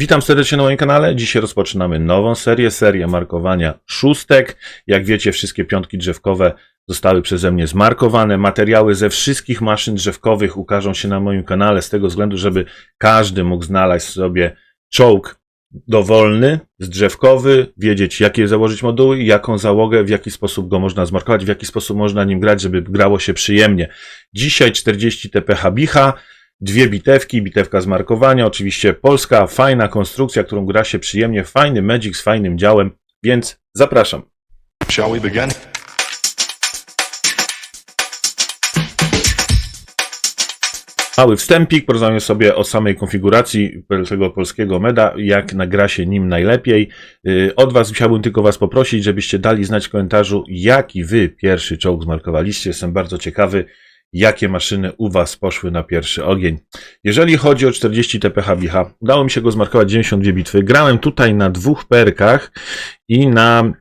Witam serdecznie na moim kanale. Dzisiaj rozpoczynamy nową serię, serię markowania szóstek. Jak wiecie, wszystkie piątki drzewkowe zostały przeze mnie zmarkowane. Materiały ze wszystkich maszyn drzewkowych ukażą się na moim kanale z tego względu, żeby każdy mógł znaleźć sobie czołg dowolny, zdrzewkowy, wiedzieć jakie założyć moduły, jaką załogę, w jaki sposób go można zmarkować, w jaki sposób można nim grać, żeby grało się przyjemnie. Dzisiaj 40 TPH Bicha, dwie bitewki, bitewka z markowania, oczywiście polska, fajna konstrukcja, którą gra się przyjemnie, fajny Magic z fajnym działem, więc zapraszam. Shall we begin? Mały wstępik, porozmawiamy sobie o samej konfiguracji tego polskiego meda, jak nagra się nim najlepiej. Yy, Od Was chciałbym tylko Was poprosić, żebyście dali znać w komentarzu, jaki Wy pierwszy czołg zmarkowaliście. Jestem bardzo ciekawy, jakie maszyny u Was poszły na pierwszy ogień. Jeżeli chodzi o 40 TPH Wicha, udało mi się go zmarkować 92 bitwy. Grałem tutaj na dwóch perkach i na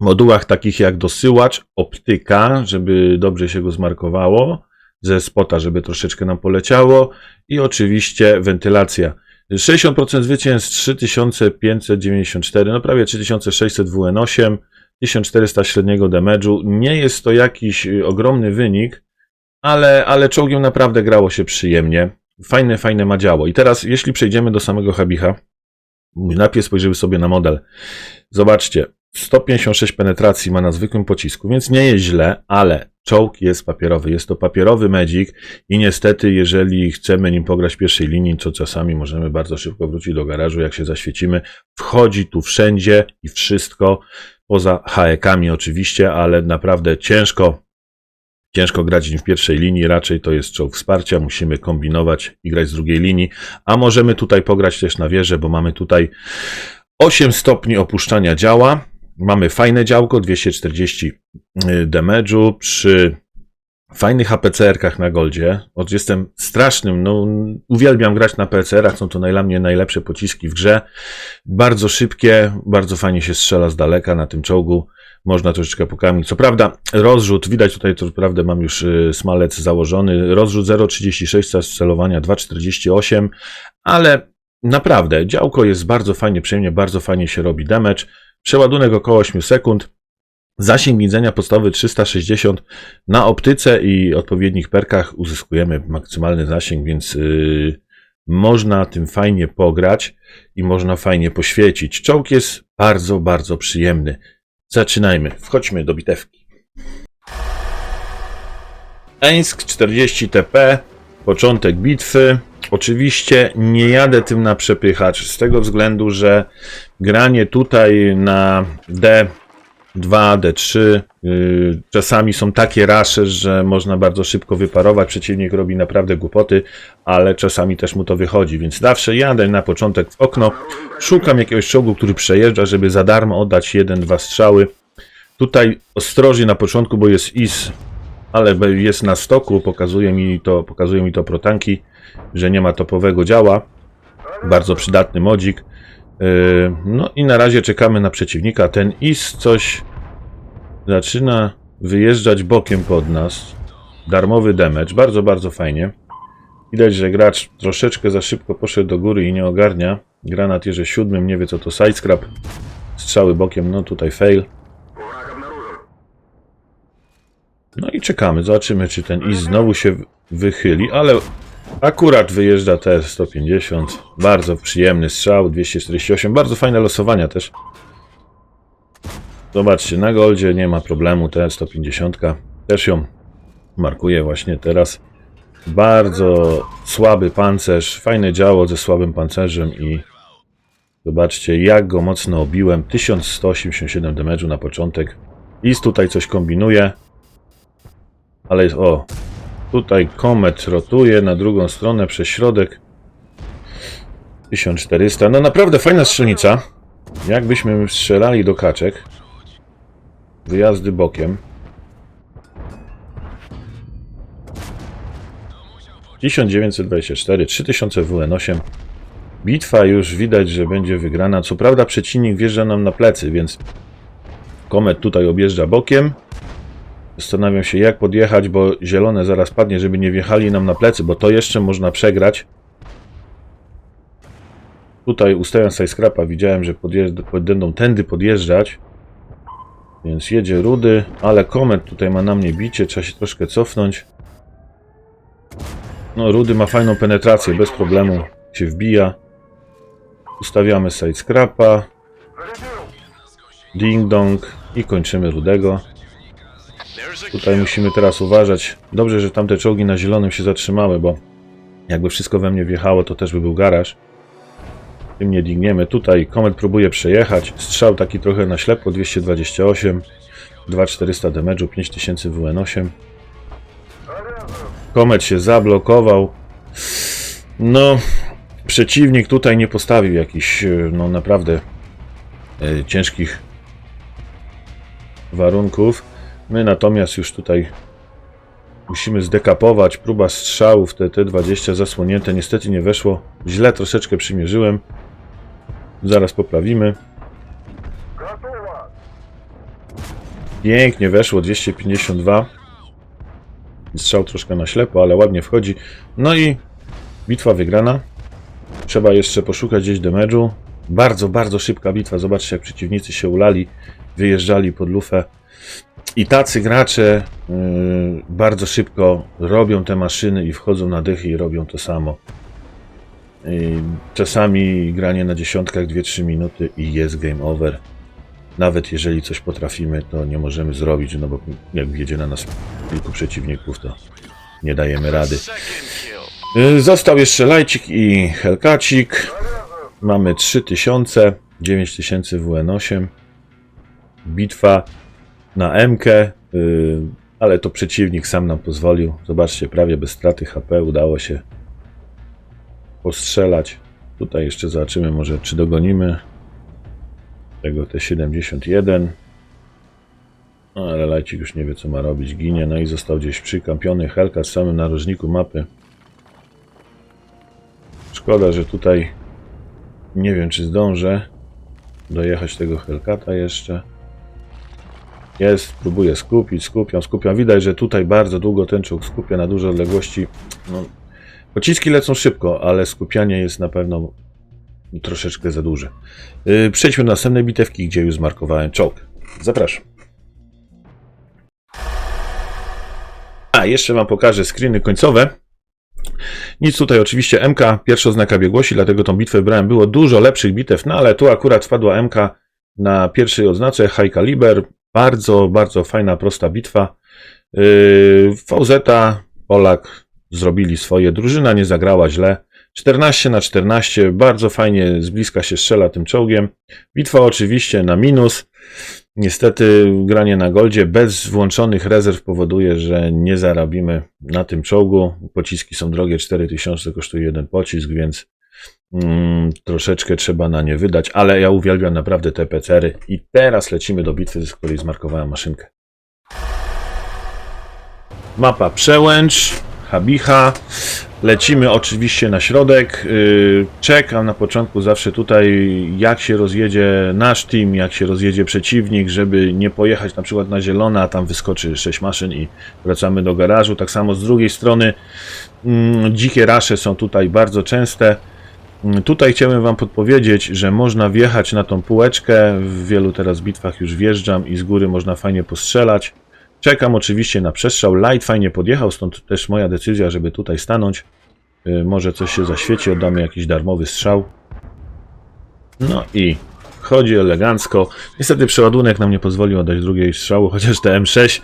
modułach takich jak dosyłacz, optyka, żeby dobrze się go zmarkowało ze spota, żeby troszeczkę nam poleciało i oczywiście wentylacja. 60% zwycięstw 3594, no prawie 3600 WN8, 1400 średniego damage'u. Nie jest to jakiś ogromny wynik, ale, ale czołgiem naprawdę grało się przyjemnie. Fajne, fajne ma działo. I teraz, jeśli przejdziemy do samego Habicha, najpierw spojrzymy sobie na model. Zobaczcie, 156 penetracji ma na zwykłym pocisku, więc nie jest źle, ale czołg jest papierowy. Jest to papierowy Magic i niestety, jeżeli chcemy nim pograć pierwszej linii, to czasami możemy bardzo szybko wrócić do garażu, jak się zaświecimy. Wchodzi tu wszędzie i wszystko, poza haekami oczywiście, ale naprawdę ciężko Ciężko grać nim w pierwszej linii, raczej to jest czołg wsparcia, musimy kombinować i grać z drugiej linii, a możemy tutaj pograć też na wieżę, bo mamy tutaj 8 stopni opuszczania działa, mamy fajne działko, 240 damage'u przy fajnych APCR-kach na goldzie. Jestem strasznym, no uwielbiam grać na PCR-ach, są to dla mnie najlepsze pociski w grze. Bardzo szybkie, bardzo fajnie się strzela z daleka na tym czołgu. Można troszeczkę pokamić. Co prawda, rozrzut, widać tutaj, co prawda mam już y, smalec założony. Rozrzut 0,36 z celowania 2,48, ale naprawdę działko jest bardzo fajnie, przyjemnie, bardzo fajnie się robi damage. Przeładunek około 8 sekund. Zasięg widzenia podstawowy 360 na optyce i odpowiednich perkach uzyskujemy maksymalny zasięg, więc yy, można tym fajnie pograć i można fajnie poświecić. Czołg jest bardzo, bardzo przyjemny. Zaczynajmy. Wchodźmy do bitewki. Eńsk 40 TP, początek bitwy. Oczywiście nie jadę tym na przepychacz z tego względu, że granie tutaj na D2, D3 yy, czasami są takie rasze, że można bardzo szybko wyparować. Przeciwnik robi naprawdę głupoty, ale czasami też mu to wychodzi, więc zawsze jadę na początek w okno, szukam jakiegoś czołgu, który przejeżdża, żeby za darmo oddać jeden, dwa strzały. Tutaj ostrożnie na początku, bo jest IS, ale jest na stoku, pokazuje mi to, pokazuje mi to protanki, że nie ma topowego działa. Bardzo przydatny modzik. Yy, No i na razie czekamy na przeciwnika. Ten IS coś zaczyna wyjeżdżać bokiem pod nas. Darmowy damage, bardzo, bardzo fajnie. Widać, że gracz troszeczkę za szybko poszedł do góry i nie ogarnia. Gra na siódmym, nie wie co to sidescrap. Strzały bokiem, no tutaj fail. No i czekamy, zobaczymy czy ten IS znowu się wychyli, ale akurat wyjeżdża TR-150. Bardzo przyjemny strzał, 248, bardzo fajne losowania też. Zobaczcie, na goldzie nie ma problemu, TR-150 też ją markuję właśnie teraz. Bardzo słaby pancerz, fajne działo ze słabym pancerzem i zobaczcie jak go mocno obiłem. 1187 damage'u na początek. Lis tutaj coś kombinuje, ale jest, o, tutaj komet rotuje na drugą stronę przez środek. 1400, no naprawdę fajna strzelnica. Jakbyśmy strzelali do kaczek. Wyjazdy bokiem. 1924, 3000 WN8. Bitwa już widać, że będzie wygrana. Co prawda przeciwnik wjeżdża nam na plecy, więc komet tutaj objeżdża bokiem. Zastanawiam się jak podjechać, bo zielone zaraz padnie, żeby nie wjechali nam na plecy, bo to jeszcze można przegrać. Tutaj ustawiając skrapa widziałem, że będą tędy podjeżdżać. Więc jedzie Rudy, ale Komet tutaj ma na mnie bicie, trzeba się troszkę cofnąć. No Rudy ma fajną penetrację, bez problemu się wbija. Ustawiamy side scrapa. Ding dong i kończymy Rudego. Tutaj musimy teraz uważać. Dobrze, że tamte czołgi na zielonym się zatrzymały, bo jakby wszystko we mnie wjechało, to też by był garaż. Tym nie digniemy. Tutaj Komet próbuje przejechać. Strzał taki trochę na ślepo, 228. 2400 damage'u, 5000 WN8. Komet się zablokował. No, przeciwnik tutaj nie postawił jakichś, e, no naprawdę e, ciężkich warunków. My natomiast już tutaj musimy zdekapować. Próba strzałów te T20 zasłonięte. Niestety nie weszło. Źle troszeczkę przymierzyłem. Zaraz poprawimy. Pięknie weszło, 252. Strzał troszkę na ślepo, ale ładnie wchodzi. No i bitwa wygrana. Trzeba jeszcze poszukać gdzieś damage'u. Bardzo, bardzo szybka bitwa. Zobaczcie, jak przeciwnicy się ulali, wyjeżdżali pod lufę. I tacy gracze yy, bardzo szybko robią te maszyny i wchodzą na dychy i robią to samo. Czasami granie na dziesiątkach 2-3 minuty i jest game over. Nawet jeżeli coś potrafimy, to nie możemy zrobić, no bo jak wjedzie na nas kilku przeciwników, to nie dajemy rady. Yy, Został jeszcze lajcik i helkacik. Mamy 3000, 9000 WN8. Bitwa na MK, yy, ale to przeciwnik sam nam pozwolił. Zobaczcie, prawie bez straty HP udało się postrzelać. Tutaj jeszcze zobaczymy może czy dogonimy tego T71. No, ale Lajcik już nie wie co ma robić, ginie, no i został gdzieś przykampiony Helka z samym narożniku mapy. Szkoda, że tutaj nie wiem czy zdążę dojechać tego Helkata jeszcze. Jest, próbuję skupić, skupiam, skupiam. Widać, że tutaj bardzo długo ten czołg skupia na duże odległości. No, pociski lecą szybko, ale skupianie jest na pewno troszeczkę za duże. Yy, przejdźmy do następnej bitewki, gdzie już zmarkowałem czołg. Zapraszam. A, jeszcze Wam pokażę screeny końcowe. Nic tutaj oczywiście MK, pierwsza oznaka biegłości, dlatego tą bitwę wybrałem. Było dużo lepszych bitew, no ale tu akurat wpadła MK na pierwszej odznace High Caliber. Bardzo, bardzo fajna, prosta bitwa. Yy, VZ, Polak zrobili swoje. Drużyna nie zagrała źle. 14 na 14, bardzo fajnie z bliska się strzela tym czołgiem. Bitwa oczywiście na minus. Niestety granie na goldzie bez włączonych rezerw powoduje, że nie zarabimy na tym czołgu. Pociski są drogie, 4000 kosztuje jeden pocisk, więc mm, troszeczkę trzeba na nie wydać, ale ja uwielbiam naprawdę te PC-ry. I teraz lecimy do bitwy, z której zmarkowałem maszynkę. Mapa Przełęcz, Habicha. Lecimy oczywiście na środek. Yy, Czekam na początku zawsze tutaj, jak się rozjedzie nasz team, jak się rozjedzie przeciwnik, żeby nie pojechać na przykład na zielone, a tam wyskoczy 6 maszyn i wracamy do garażu. Tak samo z drugiej strony mm, dzikie rasze są tutaj bardzo częste. Tutaj chciałem Wam podpowiedzieć, że można wjechać na tą półeczkę. W wielu teraz bitwach już wjeżdżam i z góry można fajnie postrzelać. Czekam oczywiście na przestrzał. Light fajnie podjechał, stąd też moja decyzja, żeby tutaj stanąć. Yy, Może coś się zaświeci, oddamy jakiś darmowy strzał. No i chodzi elegancko. Niestety przeładunek nam nie pozwolił oddać drugiej strzału, chociaż te M6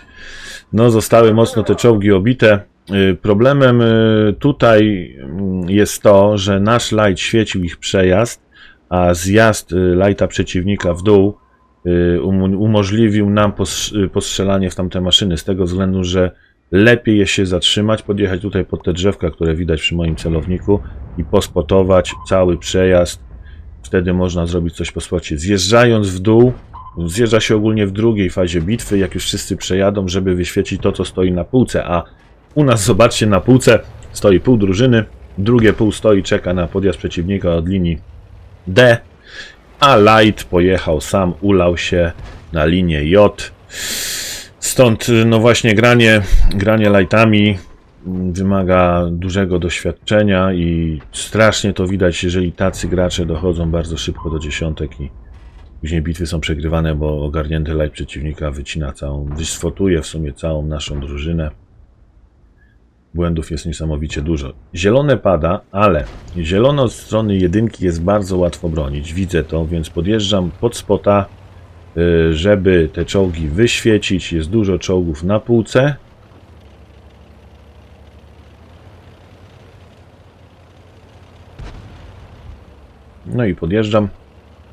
no, zostały mocno te czołgi obite. Yy, Problemem yy, tutaj mm, jest to, że nasz light świecił ich przejazd, a zjazd yy, lighta przeciwnika w dół y, um- umożliwił nam pos- y, postrzelanie w tamte maszyny, z tego względu, że lepiej jest się zatrzymać, podjechać tutaj pod te drzewka, które widać przy moim celowniku i pospotować cały przejazd. Wtedy można zrobić coś po spocie. Zjeżdżając w dół, zjeżdża się ogólnie w drugiej fazie bitwy, jak już wszyscy przejadą, żeby wyświecić to, co stoi na półce, a u nas, zobaczcie, na półce stoi pół drużyny, drugie pół stoi, czeka na podjazd przeciwnika od linii D, a Light pojechał sam, ulał się na linię J. Stąd, no właśnie, granie, granie lightami wymaga dużego doświadczenia i strasznie to widać, jeżeli tacy gracze dochodzą bardzo szybko do dziesiątek i później bitwy są przegrywane, bo ogarnięty light przeciwnika wycina całą, wysfotuje w sumie całą naszą drużynę. Błędów jest niesamowicie dużo. Zielone pada, ale zielono od strony jedynki jest bardzo łatwo bronić. Widzę to, więc podjeżdżam pod spota, y, żeby te czołgi wyświecić. Jest dużo czołgów na półce. No i podjeżdżam.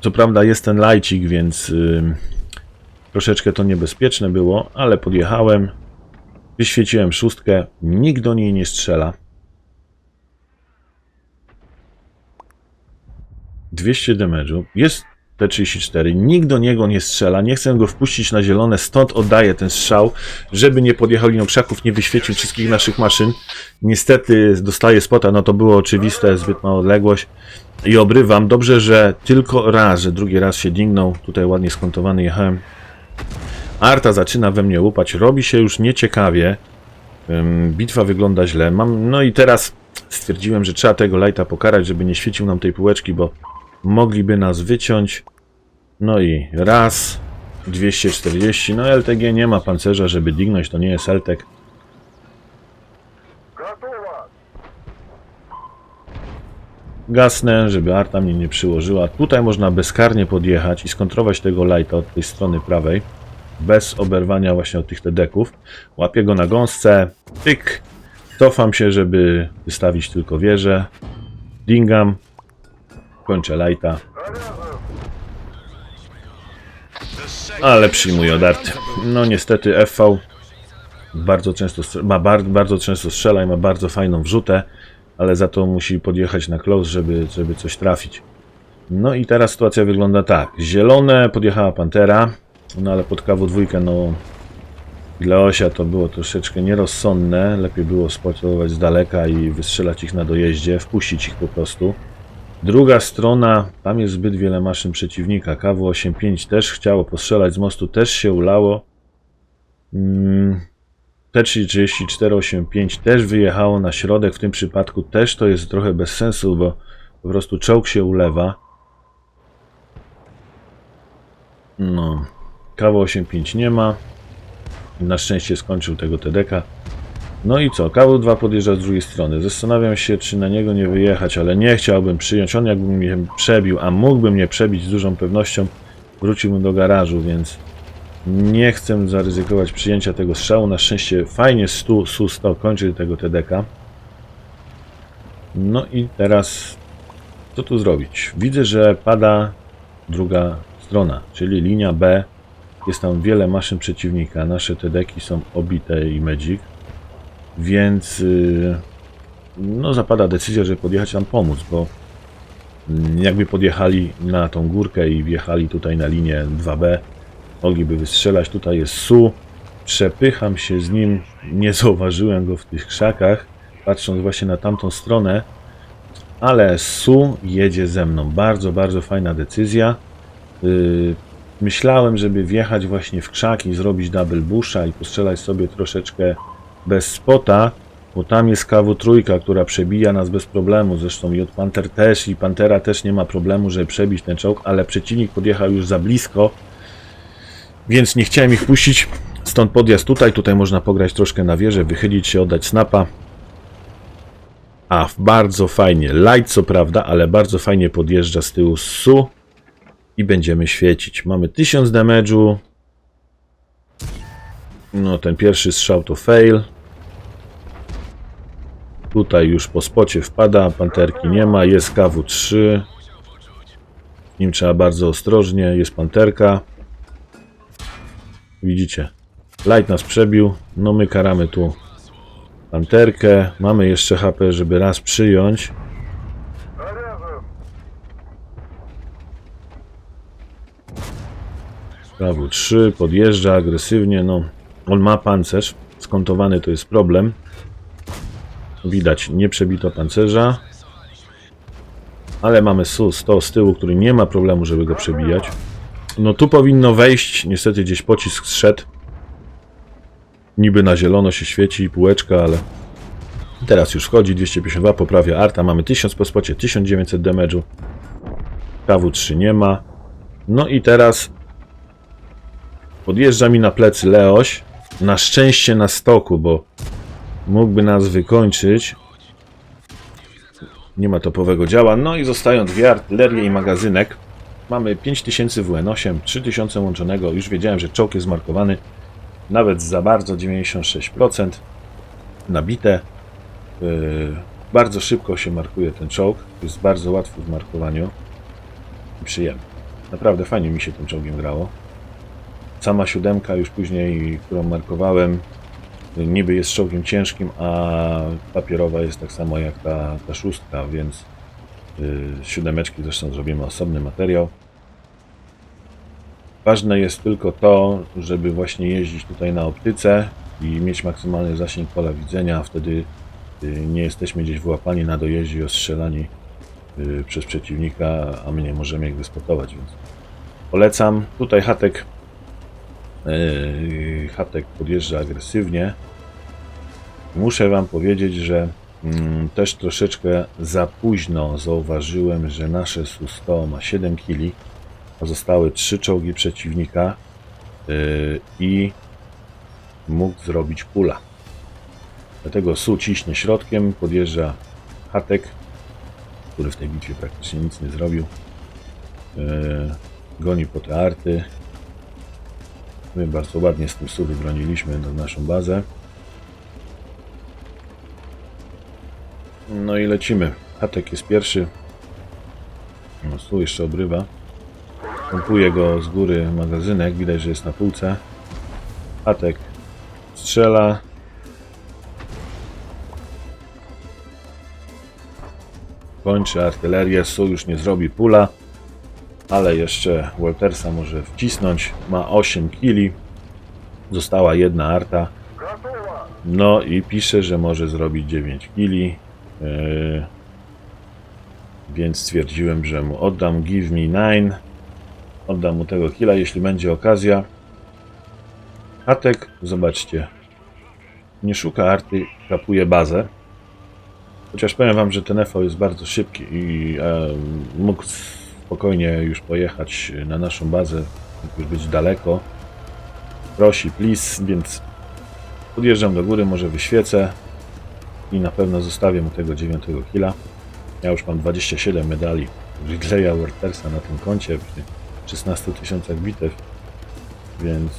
Co prawda jest ten lajcik, więc ym, troszeczkę to niebezpieczne było, ale podjechałem. Wyświeciłem szóstkę, nikt do niej nie strzela. 200 damage'u, jest T34, nikt do niego nie strzela, nie chcę go wpuścić na zielone, stąd oddaję ten strzał, żeby nie podjechał linią krzaków, nie wyświecił wszystkich naszych maszyn. Niestety dostaję spota, no to było oczywiste, zbyt mała odległość. I obrywam. Dobrze, że tylko raz, że drugi raz się dingnął, tutaj ładnie skontowany jechałem. Arta zaczyna we mnie łupać, robi się już nieciekawie. Bitwa wygląda źle. Mam, no i teraz stwierdziłem, że trzeba tego lighta pokarać, żeby nie świecił nam tej półeczki, bo mogliby nas wyciąć. No i raz, 240. No LTG nie ma pancerza, żeby dignąć, to nie jest LTEC. Gasnę, żeby Arta mnie nie przyłożyła. Tutaj można bezkarnie podjechać i skontrować tego lighta od tej strony prawej. Bez oberwania właśnie od tych tedeków. Łapię go na gąsce. Pyk. Cofam się, żeby wystawić tylko wieżę. Dingam. Kończę lighta. Ale przyjmuję od Arty. No niestety FV bardzo często, ma bar, bardzo często strzela i ma bardzo fajną wrzutę, ale za to musi podjechać na close, żeby, żeby coś trafić. No i teraz sytuacja wygląda tak. Zielone podjechała Pantera, no ale pod KW2 no dla Osia to było troszeczkę nierozsądne. Lepiej było spotować z daleka i wystrzelać ich na dojeździe, wpuścić ich po prostu. Druga strona, tam jest zbyt wiele maszyn przeciwnika. KW85 też chciało postrzelać z mostu, też się ulało. Mm, T3485 też wyjechało na środek, w tym przypadku też to jest trochę bez sensu, bo po prostu czołg się ulewa. No, KW85 nie ma. Na szczęście skończył tego TDK. No i co? KW2 podjeżdża z drugiej strony. Zastanawiam się, czy na niego nie wyjechać, ale nie chciałbym przyjąć. On jakby mnie przebił, a mógłby mnie przebić z dużą pewnością, wróciłbym do garażu, więc nie chcę zaryzykować przyjęcia tego strzału. Na szczęście fajnie Stu, Su 100 kończy tego TDK. No i teraz co tu zrobić? Widzę, że pada druga strona, czyli linia B. Jest tam wiele maszyn przeciwnika. Nasze TDki są obite i medzik. Więc yy, no zapada decyzja, żeby podjechać tam pomóc, bo jakby podjechali na tą górkę i wjechali tutaj na linię 2B, mogliby wystrzelać. Tutaj jest Su. Przepycham się z nim. Nie zauważyłem go w tych krzakach, patrząc właśnie na tamtą stronę. Ale Su jedzie ze mną. Bardzo, bardzo fajna decyzja. Yy, myślałem, żeby wjechać właśnie w krzaki, zrobić double busha i postrzelać sobie troszeczkę bez spota, bo tam jest KW3, która przebija nas bez problemu. Zresztą i od Panther też, i Pantera też nie ma problemu, żeby przebić ten czołg, ale przeciwnik podjechał już za blisko, więc nie chciałem ich puścić. Stąd podjazd tutaj, tutaj można pograć troszkę na wieżę, wychylić się, oddać snapa. A, bardzo fajnie. Light co prawda, ale bardzo fajnie podjeżdża z tyłu Su i będziemy świecić. Mamy 1000 damage'u. No, ten pierwszy strzał to fail. Tutaj już po spocie wpada, panterki nie ma, jest KW3. Z nim trzeba bardzo ostrożnie, jest panterka. Widzicie, light nas przebił, no my karamy tu panterkę. Mamy jeszcze HP, żeby raz przyjąć. KW3 podjeżdża agresywnie, no on ma pancerz, skontowany to jest problem. Widać, nie przebito pancerza. Ale mamy SU-100 z tyłu, który nie ma problemu, żeby go przebijać. No tu powinno wejść, niestety gdzieś pocisk zszedł. Niby na zielono się świeci półeczka, ale Teraz już wchodzi 252, poprawia Arta, mamy 1000 po spocie, 1900 damage'u. KW3 nie ma. No i teraz podjeżdża mi na plecy Leoś. Na szczęście na stoku, bo mógłby nas wykończyć. Nie ma topowego działa. No i zostają dwie artylerie i magazynek. Mamy 5000 WN8, 3000 łączonego. Już wiedziałem, że czołg jest markowany. Nawet za bardzo 96%. Nabite. Yy, bardzo szybko się markuje ten czołg. Jest bardzo łatwy w markowaniu. I przyjemny. Naprawdę fajnie mi się tym czołgiem grało. Sama siódemka już później, którą markowałem, niby jest czołgiem ciężkim, a papierowa jest tak samo jak ta, ta szóstka, więc yy, siódemeczki zresztą zrobimy osobny materiał. Ważne jest tylko to, żeby właśnie jeździć tutaj na optyce i mieć maksymalny zasięg pola widzenia, wtedy yy, nie jesteśmy gdzieś wyłapani na dojeździe i ostrzelani yy, przez przeciwnika, a my nie możemy ich wyspotować, więc polecam. Tutaj Hatek Yy, Hatek podjeżdża agresywnie. Muszę Wam powiedzieć, że mm, też troszeczkę za późno zauważyłem, że nasze Su-100 ma 7 kg, pozostałe 3 czołgi przeciwnika yy, i mógł zrobić pula. Dlatego Su ciśnie środkiem, podjeżdża Hatek, który w tej bitwie praktycznie nic nie zrobił. Yy, goni po te arty. My bardzo ładnie z tym suwy broniliśmy na naszą bazę. No i lecimy. Hatek jest pierwszy. No, tu jeszcze obrywa. Pompuje go z góry magazynek. Widać, że jest na półce. Hatek strzela. Kończy artylerię. Su już nie zrobi pula ale jeszcze Waltersa może wcisnąć. Ma 8 kili. Została jedna arta. No i pisze, że może zrobić 9 kili. Yy, więc stwierdziłem, że mu oddam give me 9. Oddam mu tego killa, jeśli będzie okazja. Atek, zobaczcie. Nie szuka arty, kapuje bazę. Chociaż powiem wam, że ten FO jest bardzo szybki i e, mógł spokojnie już pojechać na naszą bazę, już być daleko. Prosi, please, więc podjeżdżam do góry, może wyświecę i na pewno zostawię mu tego dziewiątego killa. Ja już mam 27 medali Ridleya Wertersa na tym koncie przy 16 tysiącach bitew, więc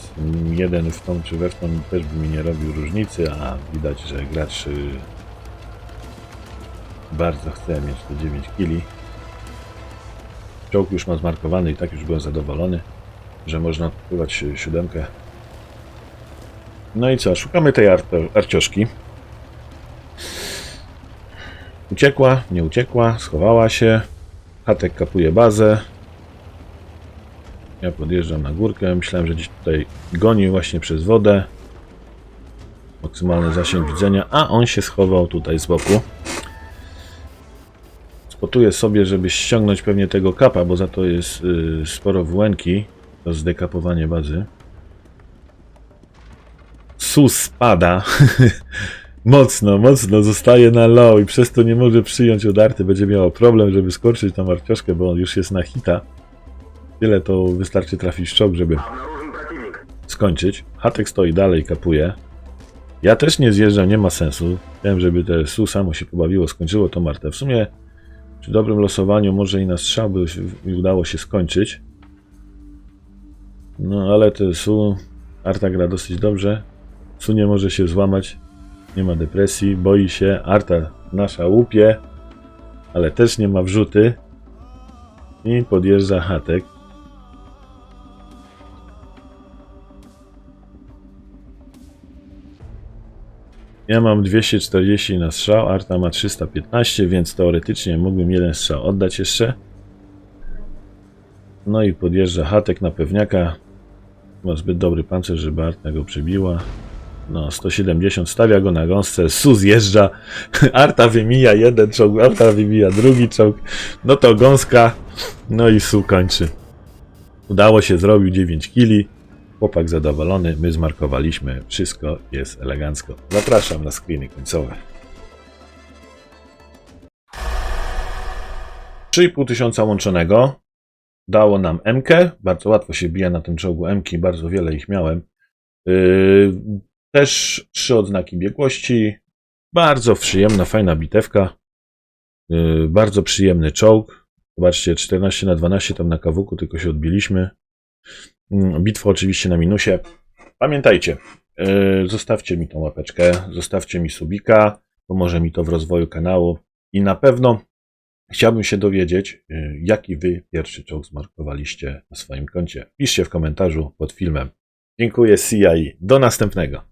jeden w tą czy we w tą też by mi nie robił różnicy, a widać, że gracz y, bardzo chce mieć te 9 killi. Czołg już ma zmarkowany i tak już byłem zadowolony, że można odpływać siódemkę. No i co, szukamy tej ar arcioszki. Uciekła, nie uciekła, schowała się. Hatek kapuje bazę. Ja podjeżdżam na górkę. Myślałem, że gdzieś tutaj goni właśnie przez wodę. Maksymalny zasięg widzenia, a on się schował tutaj z boku. Spotuję sobie, żeby ściągnąć pewnie tego kapa, bo za to jest y, sporo włęki. To zdekapowanie bazy. Sus spada. mocno, mocno zostaje na low i przez to nie może przyjąć udarty. Będzie miało problem, żeby skorczyć tą arcioszkę, bo on już jest na hita. Tyle to wystarczy trafić w czołg, żeby skończyć. Hatek stoi dalej, kapuje. Ja też nie zjeżdżam, nie ma sensu. Wiem, żeby te SU samo się pobawiło, skończyło to Martę. W sumie przy dobrym losowaniu może i na strzał by udało się skończyć. No ale to Su, Arta gra dosyć dobrze. Su nie może się złamać, nie ma depresji, boi się. Arta nasza łupie, ale też nie ma wrzuty. I podjeżdża Hatek. Ja mam 240 na strzał, Arta ma 315, więc teoretycznie mógłbym jeden strzał oddać jeszcze. No i podjeżdża Hatek na pewniaka. Ma zbyt dobry pancerz, żeby Arta go przebiła. No, 170, stawia go na gąsce, Su zjeżdża, Arta wymija jeden czołg, Arta wymija drugi czołg, no to gąska, no i Su kończy. Udało się, zrobił 9 kili. Chłopak zadowolony, my zmarkowaliśmy, wszystko jest elegancko. Zapraszam na screeny końcowe. 3,5 tysiąca łączonego dało nam MK. Bardzo łatwo się bija na tym czołgu MK, bardzo wiele ich miałem. Yy, też trzy odznaki biegłości. Bardzo przyjemna, fajna bitewka. Yy, bardzo przyjemny czołg. Zobaczcie, 14 na 12 tam na kawuku, tylko się odbiliśmy. Mm, Bitwa oczywiście na minusie. Pamiętajcie, yy, zostawcie mi tą łapeczkę, zostawcie mi subika, pomoże mi to w rozwoju kanału i na pewno chciałbym się dowiedzieć, yy, jaki wy pierwszy czołg zmarkowaliście na swoim koncie. Piszcie w komentarzu pod filmem. Dziękuję, CIA. Do następnego.